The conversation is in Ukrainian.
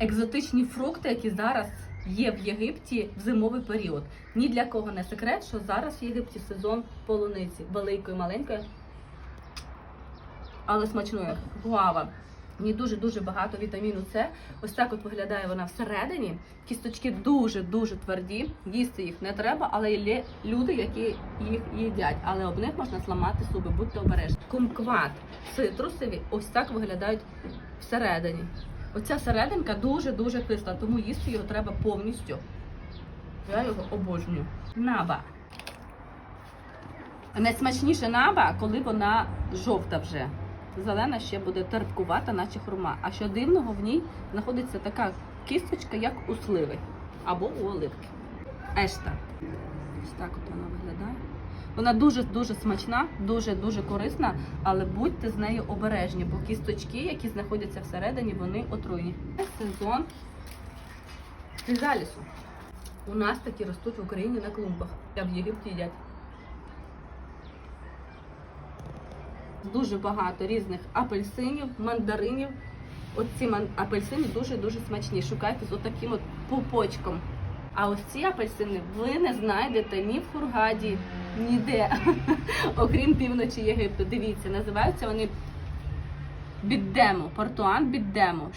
екзотичні фрукти, які зараз є в Єгипті в зимовий період. Ні для кого не секрет, що зараз в Єгипті сезон полуниці великої, маленької, але смачної. Гуава. Ній дуже-дуже багато вітаміну С. Ось так от виглядає вона всередині. Кісточки дуже-дуже тверді. Їсти їх не треба, але є люди, які їх їдять. Але об них можна зламати зуби, будьте обережні. Кумкват, цитрусові, ось так виглядають всередині. Оця серединка дуже-дуже кисла, тому їсти його треба повністю. Я його обожнюю. Наба. Найсмачніше наба, коли вона жовта вже. Зелена ще буде терпкувата, наче хурма. А що дивного в ній знаходиться така кісточка, як у сливи або у оливки. Ешта. Ось так от вона виглядає. Вона дуже-дуже смачна, дуже-дуже корисна, але будьте з нею обережні, бо кісточки, які знаходяться всередині, вони отруйні. Сезон фізалісу. У нас такі ростуть в Україні на клумбах, а в Єгипті їдять. Дуже багато різних апельсинів, мандаринів. Оці апельсини дуже-дуже смачні. Шукайте з отаким от пупочком. А ось ці апельсини ви не знайдете ні в Хургаді, ніде, окрім півночі Єгипту. Дивіться, називаються вони біддемо, портуан біддемо.